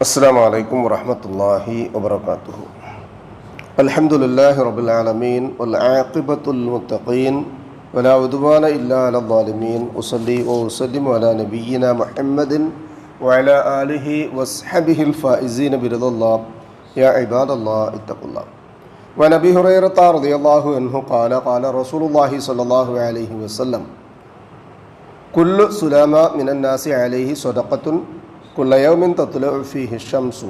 السلام عليكم ورحمة الله وبركاته الحمد لله رب العالمين والعاقبة للمتقين ولا عدوان إلا على الظالمين أصلي وأسلم على نبينا محمد وعلى آله وصحبه الفائزين برضا الله يا عباد الله اتقوا الله وعن أبي هريرة رضي الله عنه قال قال رسول الله صلى الله عليه وسلم كل سلامة من الناس عليه صدقة كل يوم تطلع فيه الشمس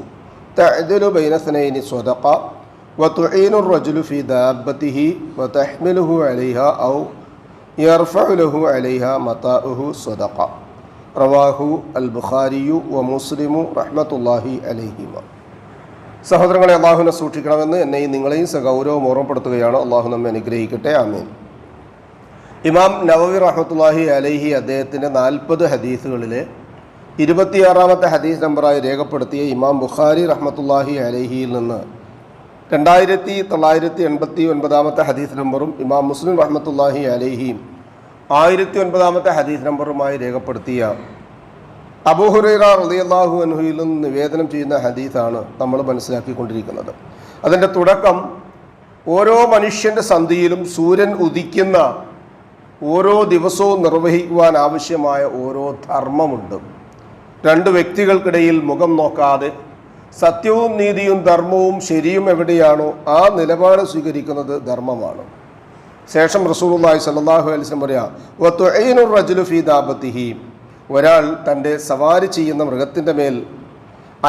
تعدل بين اثنين صدقة وتعين الرجل في دابته وتحمله عليها أو يرفع له عليها متاؤه صدقة رواه البخاري ومسلم رحمة الله عليهما സഹോദരങ്ങളെ അള്ളാഹുവിനെ സൂക്ഷിക്കണമെന്ന് എന്നെയും നിങ്ങളെയും സഗൗരവം ഓർമ്മപ്പെടുത്തുകയാണ് അള്ളാഹു നമ്മെ അനുഗ്രഹിക്കട്ടെ ആമേൻ ഇമാം നവവി റഹ്മത്തുല്ലാഹി അലൈഹി അദ്ദേഹത്തിൻ്റെ നാൽപ്പത് ഹദീസുകളിലെ ഇരുപത്തിയാറാമത്തെ ഹദീസ് നമ്പറായി രേഖപ്പെടുത്തിയ ഇമാം ബുഖാരി റഹ്മത്തുല്ലാഹി അലഹിയിൽ നിന്ന് രണ്ടായിരത്തി തൊള്ളായിരത്തി എൺപത്തി ഒൻപതാമത്തെ ഹദീസ് നമ്പറും ഇമാം മുസ്ലിം റഹ്മത്തുല്ലാഹി അലഹിയും ആയിരത്തി ഒൻപതാമത്തെ ഹദീസ് നമ്പറുമായി രേഖപ്പെടുത്തിയ അബൂഹുറൈറ റളിയല്ലാഹു അൻഹുയിൽ നിന്ന് നിവേദനം ചെയ്യുന്ന ഹദീസാണ് നമ്മൾ മനസ്സിലാക്കിക്കൊണ്ടിരിക്കുന്നത്. അതിന്റെ തുടക്കം ഓരോ മനുഷ്യന്റെ സന്ധിയിലും സൂര്യൻ ഉദിക്കുന്ന ഓരോ ദിവസവും നിർവഹിക്കുവാൻ ആവശ്യമായ ഓരോ ധർമ്മമുണ്ട്. രണ്ട് വ്യക്തികൾക്കിടയിൽ മുഖം നോക്കാതെ സത്യവും നീതിയും ധർമ്മവും ശരിയും എവിടെയാണോ ആ നിലപാട് സ്വീകരിക്കുന്നത് ധർമ്മമാണ്. ശേഷം റസൂലുള്ളാഹി സ്വല്ലല്ലാഹു അലൈഹി വസല്ലം പറയാ വതുഈനുർ ഫീ ദാബത്തിഹി. ഒരാൾ തന്റെ സവാരി ചെയ്യുന്ന മൃഗത്തിന്റെ മേൽ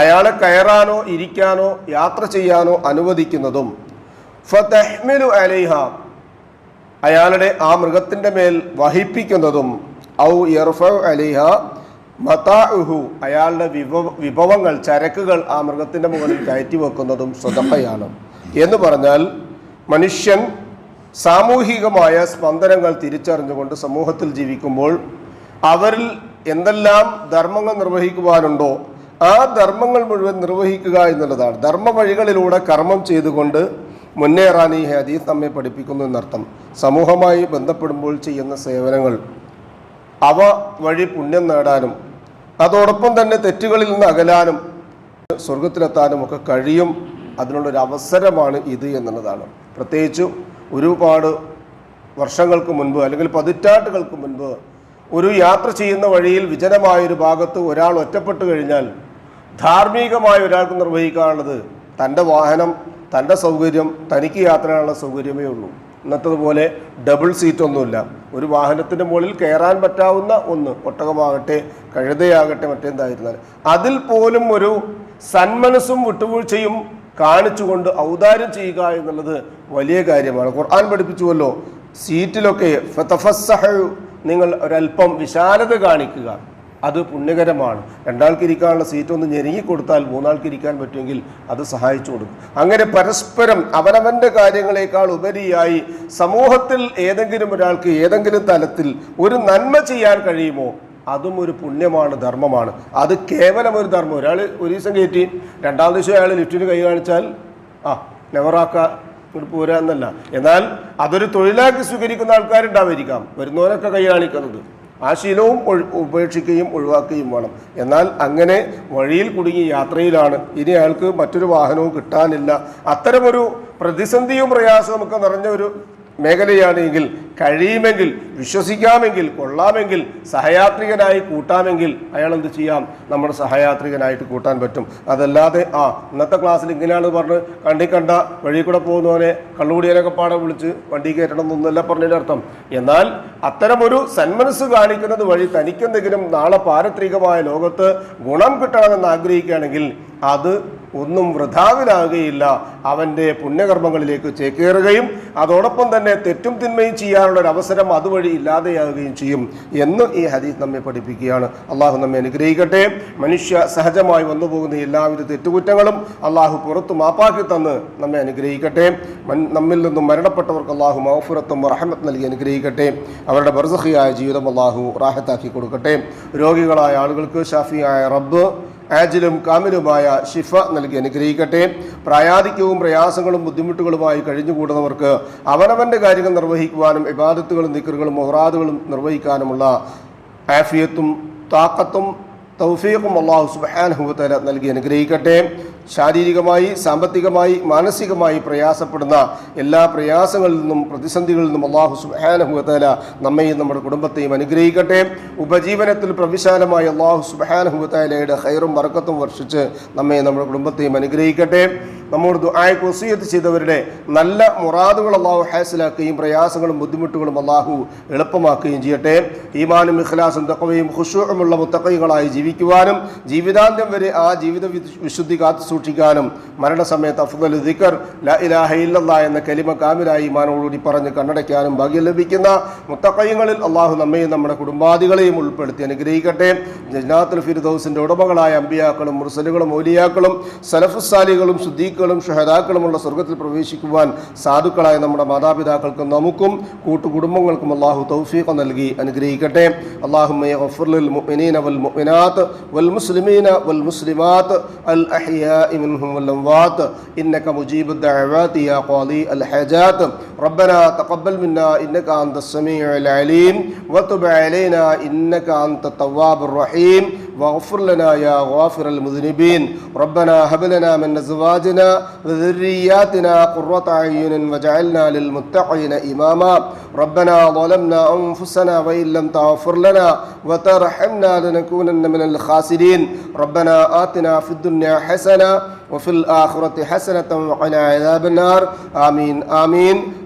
അയാളെ കയറാനോ ഇരിക്കാനോ യാത്ര ചെയ്യാനോ അനുവദിക്കുന്നതും ഫതഹ്മിലു അലൈഹ. അയാളുടെ ആ മൃഗത്തിന്റെ മേൽ വഹിപ്പിക്കുന്നതും ഔ യർഫു അലിഹ. മതാഉഹു അയാളുടെ വിഭവ വിഭവങ്ങൾ ചരക്കുകൾ ആ മൃഗത്തിന്റെ മുകളിൽ കയറ്റി വെക്കുന്നതും സ്വതപ്പയാണ്. എന്ന് പറഞ്ഞാൽ മനുഷ്യൻ സാമൂഹികമായ സ്പന്ദനങ്ങൾ തിരിച്ചറിഞ്ഞുകൊണ്ട് സമൂഹത്തിൽ ജീവിക്കുമ്പോൾ അവരിൽ എന്തെല്ലാം ധർമ്മങ്ങൾ നിർവഹിക്കുവാനുണ്ടോ ആ ധർമ്മങ്ങൾ മുഴുവൻ നിർവഹിക്കുക എന്നുള്ളതാണ്. ധർമ്മ വഴികളിലൂടെ കർമ്മം ചെയ്തുകൊണ്ട് മുന്നേറാൻ ഈ ഹദീസ് നമ്മെ പഠിപ്പിക്കുന്നു എന്നർത്ഥം. സമൂഹമായി ബന്ധപ്പെടുമ്പോൾ ചെയ്യുന്ന സേവനങ്ങൾ അവ വഴി പുണ്യം നേടാനും അതോടൊപ്പം തന്നെ തെറ്റുകളിൽ നിന്ന് അകലാനും സ്വർഗത്തിലെത്താനും ഒക്കെ കഴിയും. അതിനുള്ളൊരു അവസരമാണ് ഇത് എന്നുള്ളതാണ്. പ്രത്യേകിച്ചും ഒരുപാട് വർഷങ്ങൾക്ക് മുൻപ് അല്ലെങ്കിൽ പതിറ്റാണ്ടുകൾക്ക് മുൻപ് ഒരു യാത്ര ചെയ്യുന്ന വഴിയിൽ വിജനമായൊരു ഭാഗത്ത് ഒരാൾ ഒറ്റപ്പെട്ടു കഴിഞ്ഞാൽ ധാർമ്മികമായ ഒരാൾക്ക് നിർവഹിക്കാനുള്ളത് തന്റെ വാഹനം തന്റെ സൗകര്യം തനിക്ക് യാത്ര ചെയ്യാനുള്ള സൗകര്യമേ ഉള്ളൂ. ഇന്നത്തതുപോലെ ഡബിൾ സീറ്റ് ഒന്നുമില്ല ഒരു വാഹനത്തിന്റെ മുകളിൽ കയറാൻ പറ്റാവുന്ന ഒന്ന് ഒട്ടകമാകട്ടെ കഴുതയാകട്ടെ മറ്റെന്തായിരുന്നാൽ അതിൽ പോലും ഒരു സന്മനസ്സും വിട്ടുവീഴ്ചയും കാണിച്ചുകൊണ്ട് ഔദാര്യം ചെയ്യുക എന്നുള്ളത് വലിയ കാര്യമാണ്. ഖുർആൻ പഠിപ്പിച്ചുവല്ലോ സീറ്റിലൊക്കെ നിങ്ങൾ ഒരല്പം വിശാലത കാണിക്കുക. അത് പുണ്യകരമാണ്. രണ്ടാൾക്ക് ഇരിക്കാനുള്ള സീറ്റ് ഒന്ന് ഞെരുങ്ങി കൊടുത്താൽ മൂന്നാൾക്ക് ഇരിക്കാൻ പറ്റുമെങ്കിൽ അത് സഹായിച്ചു കൊടുക്കും. അങ്ങനെ പരസ്പരം അവനവന്റെ കാര്യങ്ങളെക്കാൾ ഉപരിയായി സമൂഹത്തിൽ ഏതെങ്കിലും ഒരാൾക്ക് ഏതെങ്കിലും തലത്തിൽ ഒരു നന്മ ചെയ്യാൻ കഴിയുമോ? അതും ഒരു പുണ്യമാണ് ധർമ്മമാണ്. അത് കേവലം ഒരു ധർമ്മം. ഒരാൾ ഒരു ദിവസം കയറ്റി രണ്ടാം ദിവസം അയാൾ ലിഫ്റ്റിന് കൈ കാണിച്ചാൽ ആ നെവറാക്ക പോരാ എന്നല്ല. എന്നാൽ അതൊരു തൊഴിലാക്കി സ്വീകരിക്കുന്ന ആൾക്കാരുണ്ടാവായിരിക്കാം. വരുന്നവരൊക്കെ കൈ കാണിക്കുന്നത്. ആ ശീലവും ഉപേക്ഷിക്കുകയും ഒഴിവാക്കുകയും വേണം. എന്നാൽ അങ്ങനെ വഴിയിൽ കുടുങ്ങി യാത്രയിലാണ്. ഇനി അയാൾക്ക് മറ്റൊരു വാഹനവും കിട്ടാനില്ല. അത്തരമൊരു പ്രതിസന്ധിയും പ്രയാസവും ഒക്കെ നിറഞ്ഞ ഒരു മേഖലയാണെങ്കിൽ കഴിയുമെങ്കിൽ വിശ്വസിക്കാമെങ്കിൽ കൊള്ളാമെങ്കിൽ സഹയാത്രികനായി കൂട്ടാമെങ്കിൽ അയാൾ എന്ത് ചെയ്യാം? നമ്മുടെ സഹയാത്രികനായിട്ട് കൂട്ടാൻ പറ്റും. അതല്ലാതെ ആ ഇന്നത്തെ ക്ലാസ്സിൽ ഇങ്ങനെയാണ് പറഞ്ഞ് കണ്ടി കണ്ട വഴി കൂടെ പോകുന്നവനെ കള്ളുകൂടിയനൊക്കെ പാടെ വിളിച്ച് വണ്ടി കയറ്റണം എന്നൊന്നുമല്ല പറഞ്ഞതിന്റെ അർത്ഥം. എന്നാൽ അത്തരമൊരു സന്മനസ് കാണിക്കുന്നത് വഴി തനിക്കെന്തെങ്കിലും നാളെ പാരത്രികമായ ലോകത്ത് ഗുണം കിട്ടണമെന്ന് ആഗ്രഹിക്കുകയാണെങ്കിൽ അത് ഒന്നും വൃഥാവിലാകുകയില്ല. അവന്റെ പുണ്യകർമ്മങ്ങളിലേക്ക് ചേക്കേറുകയും അതോടൊപ്പം തന്നെ തെറ്റും തിന്മയും ചെയ്യാനുള്ള ഒരു അവസരം അതുവഴി ഇല്ലാതെയാകുകയും ചെയ്യും എന്ന് ഈ ഹദീസ് നമ്മെ പഠിപ്പിക്കുകയാണ്. അള്ളാഹു നമ്മെ അനുഗ്രഹിക്കട്ടെ. മനുഷ്യ സഹജമായി വന്നു പോകുന്ന എല്ലാവിധ തെറ്റുകുറ്റങ്ങളും അള്ളാഹു പുറത്തു മാപ്പാക്കി തന്ന് നമ്മെ അനുഗ്രഹിക്കട്ടെ. നമ്മിൽ നിന്നും മരണപ്പെട്ടവർക്ക് അള്ളാഹു മൗഫുറത്തും റഹമത്ത് നൽകി അനുഗ്രഹിക്കട്ടെ. അവരുടെ ബർസഹിയായ ജീവിതം അള്ളാഹു റാഹത്താക്കി കൊടുക്കട്ടെ. രോഗികളായ ആളുകൾക്ക് ഷാഫിയായ റബ്ബ് ആജിലും കാമിലുമായ ഷിഫ നൽകി അനുഗ്രഹിക്കട്ടെ. പ്രായാധിക്യവും പ്രയാസങ്ങളും ബുദ്ധിമുട്ടുകളുമായി കഴിഞ്ഞുകൂടുന്നവർക്ക് അവനവന്റെ കാര്യങ്ങൾ നിർവഹിക്കുവാനും ഇബാദത്തുകളും നിക്കറുകളും മൊഹറാദുകളും നിർവഹിക്കാനുമുള്ള ആഫിയത്തും താക്കത്തും തൗഫീഖും അള്ളാഹു സുബാനഹുവത്തല നൽകി അനുഗ്രഹിക്കട്ടെ. ശാരീരികമായി സാമ്പത്തികമായി മാനസികമായി പ്രയാസപ്പെടുന്ന എല്ലാ പ്രയാസങ്ങളിൽ നിന്നും പ്രതിസന്ധികളിൽ നിന്നും അള്ളാഹു സുബാനഹുവത്തല നമ്മയും നമ്മുടെ കുടുംബത്തെയും അനുഗ്രഹിക്കട്ടെ. ഉപജീവനത്തിൽ പ്രവിശാലമായി അള്ളാഹു സുബാനഹുവത്തലയുടെ ഹൈറും വറക്കത്തും വർഷിച്ച് നമ്മയും നമ്മുടെ കുടുംബത്തെയും അനുഗ്രഹിക്കട്ടെ. നമ്മോട് ദുആയ്ക്ക് വസീയത്ത് ചെയ്തവരുടെ നല്ല മുറാദുകൾ അള്ളാഹു ഹാസിലാക്കുകയും പ്രയാസങ്ങളും ബുദ്ധിമുട്ടുകളും അള്ളാഹു എളുപ്പമാക്കുകയും ചെയ്യട്ടെ. ഈമാനും ഇഖ്ലാസും തക്കവയും ഖുഷൂമുള്ള മുത്തക്കൈകളായി ജീവിക്കുവാനും ജീവിതാന്ത്യം വരെ ആ ജീവിത വിശുദ്ധി കാത്തു സൂക്ഷിക്കാനും മരണസമയത്ത് അഫ്ദൽ ദിക്കർ ല ഇലാഹ ഇല്ലല്ലാ എന്ന കലിമ കാമിലായി ഈമാനോടുകൂടി പറഞ്ഞ് കണ്ണടയ്ക്കാനും ഭാഗ്യം ലഭിക്കുന്ന മുത്തക്കൈകളിൽ അള്ളാഹു നമ്മയും നമ്മുടെ കുടുംബാദികളെയും ഉൾപ്പെടുത്തി അനുഗ്രഹിക്കട്ടെ. ജനാത്തുൽ ഫിർദൗസിന്റെ ഉടമകളായ അമ്പിയാക്കളും മുർസലുകളും ഓലിയാക്കളും സലഫുസാലികളും സിദ്ദീഖുകളും ഷഹദാക്കളുമുള്ള സ്വർഗത്തിൽ പ്രവേശിക്കുവാൻ സാധുക്കളായ നമ്മുടെ മാതാപിതാക്കൾക്കും നമുക്കും കൂട്ടുകുടുംബങ്ങൾക്കും അള്ളാഹു തൗഫീഖ് നൽകി അനുഗ്രഹിക്കട്ടെ. അള്ളാഹു മുഅ്മിനീന വൽ മുഅ്മിനാത്ത് വൽ മുസ്ലിമീന വൽ മുസ്ലിമാത്ത് അൽ വൽ ഇന്നക മുജീബുദ് അൽ ഹജാത്ത് ربنا تقبل منا إنك أنت السميع العليم وتب علينا إنك أنت التواب الرحيم واغفر لنا يا غافر المذنبين. ربنا هب لنا من أزواجنا وذرياتنا قرة أعين واجعلنا للمتقين إماما. ربنا ظلمنا أنفسنا وإن لم تغفر لنا وترحمنا لنكونن من الخاسرين. ربنا آتنا في الدنيا حسنة وفي الآخرة حسنة وقنا عذاب النار. آمين آمين.